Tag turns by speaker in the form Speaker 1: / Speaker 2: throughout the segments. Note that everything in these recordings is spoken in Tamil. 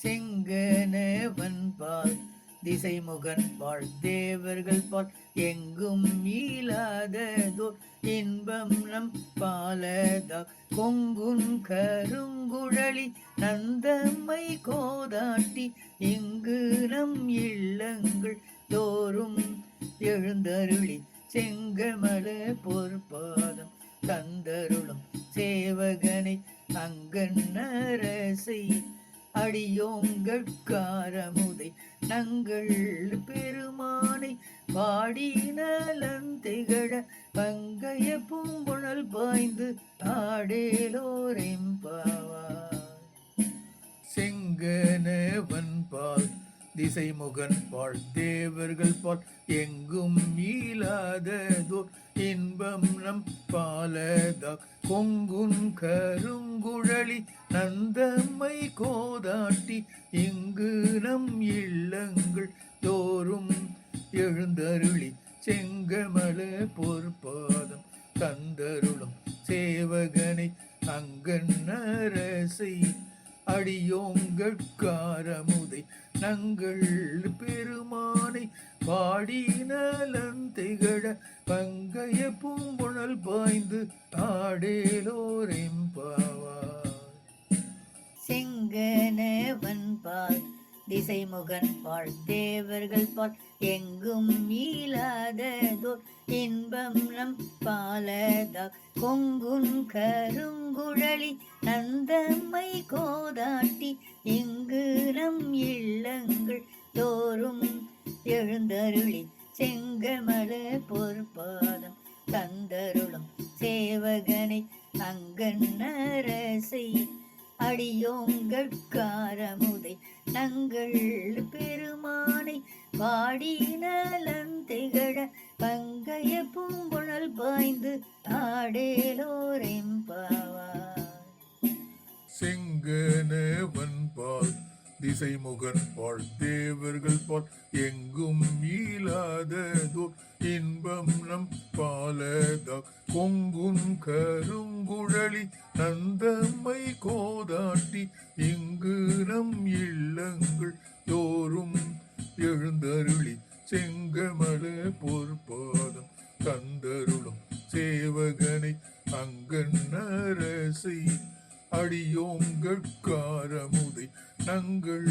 Speaker 1: செங்கனவன் பால் திசைமுகன் பால் தேவர்கள் பால் எங்கும் மீளாததோர் இன்பம் நம் பாலதா கொங்கும் கருங்குழலி நந்தம்மை கோதாட்டி இங்கு நம் இல்லங்கள் தோறும் எழுந்தருளி செங்கமல பொற்பாதம் தந்தருளும் சேவகனை அங்கன் அங்கன்னரசை அடியோங்கட்காரமுதை நங்கள் பெருமானை பாடி நலந்திகழ பங்கைய பூங்குழல் பாய்ந்து ஆடேலோரெம்பாவார் செங்கனவன் பால் திசை முகன் பால் தேவர்கள் பால் எங்கும் மீளாததோர் இன்பம் நம் பாலதா. கொங்கும் கருங்குழலி நந்தம்மை கோதாட்டி இங்கு நம் இல்லங்கள் தோறும் எழுந்தருளி. செங்கமல பொற்பாதம் தந்தருளும் சேவகனை அங்கன் அரசை அடியோங்கட்காரமுதை நங்கள் பெருமானை பாடி நலந்திகழ பங்கைய பூம்புணல் பாய்ந்து ஆடேலோரெம்பாவார் செங்கனவன் பால் திசைமுகன் பால் தேவர்கள் பால் எங்கும் மீளாததோர் இன்பம் நம் பாலதா. கொங்குன் கருங்குழலி நந்தம்மை கோதாட்டி இங்கு நம் இல்லங்கள் தோறும் எழுந்தருளி. செங்கமல பொற்பாதம் தந்தருளும் சேவகனை அங்கன் அங்கன்னரசை அடியோங்கட்காரமுதை நங்கள் பெருமானை பாடி நலந்திகழ பங்கைய பூங்குழல் பாய்ந்து ஆடேலோரெம்பாவார்
Speaker 2: செங்கனவன் பால் திசைமுகன் பால் தேவர்கள் பால் எங்கும் மீளாததோர் இன்பம் நம் பாலதா கொங்கும் கருங்குள் எழுந்தருளி செங்கமல பொற்பாதம் தந்தருளும் சேவகனை அங்கன் அங்கன்னரசை அடியோங்கட்காரமுதை நங்கள்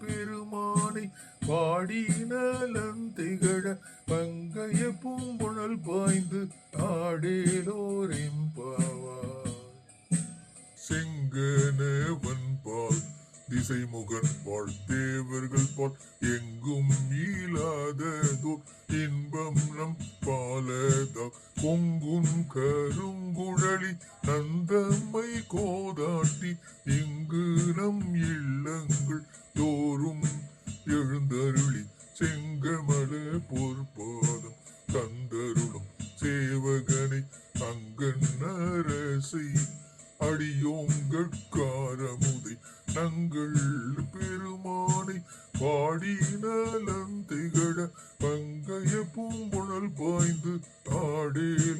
Speaker 2: பெருமானை பாடி நலந்திகழ பங்கைய பூம்புணல் பாய்ந்து ஆடேலோரே திசைமுகன் பால் தேவர்கள் பால் எங்கும் மீளாததோர். இன்பம் நம் பாலதா பொங்கும் கருங்குழலி நந்தம்மை கோதாட்டி. இங்கு நம் இல்லங்கள் தோறும் எழுந்தருளி செங்கமல பொற்பாதம் தந்தருளும். சேவகனை அங்கன் அங்கன்னரசை அடியோங்கட்காரமுதை நங்கள் பெருமானை பாடி நலந்திகழ பங்கைய பூம்புணல் பாய்ந்து ஆடேலோ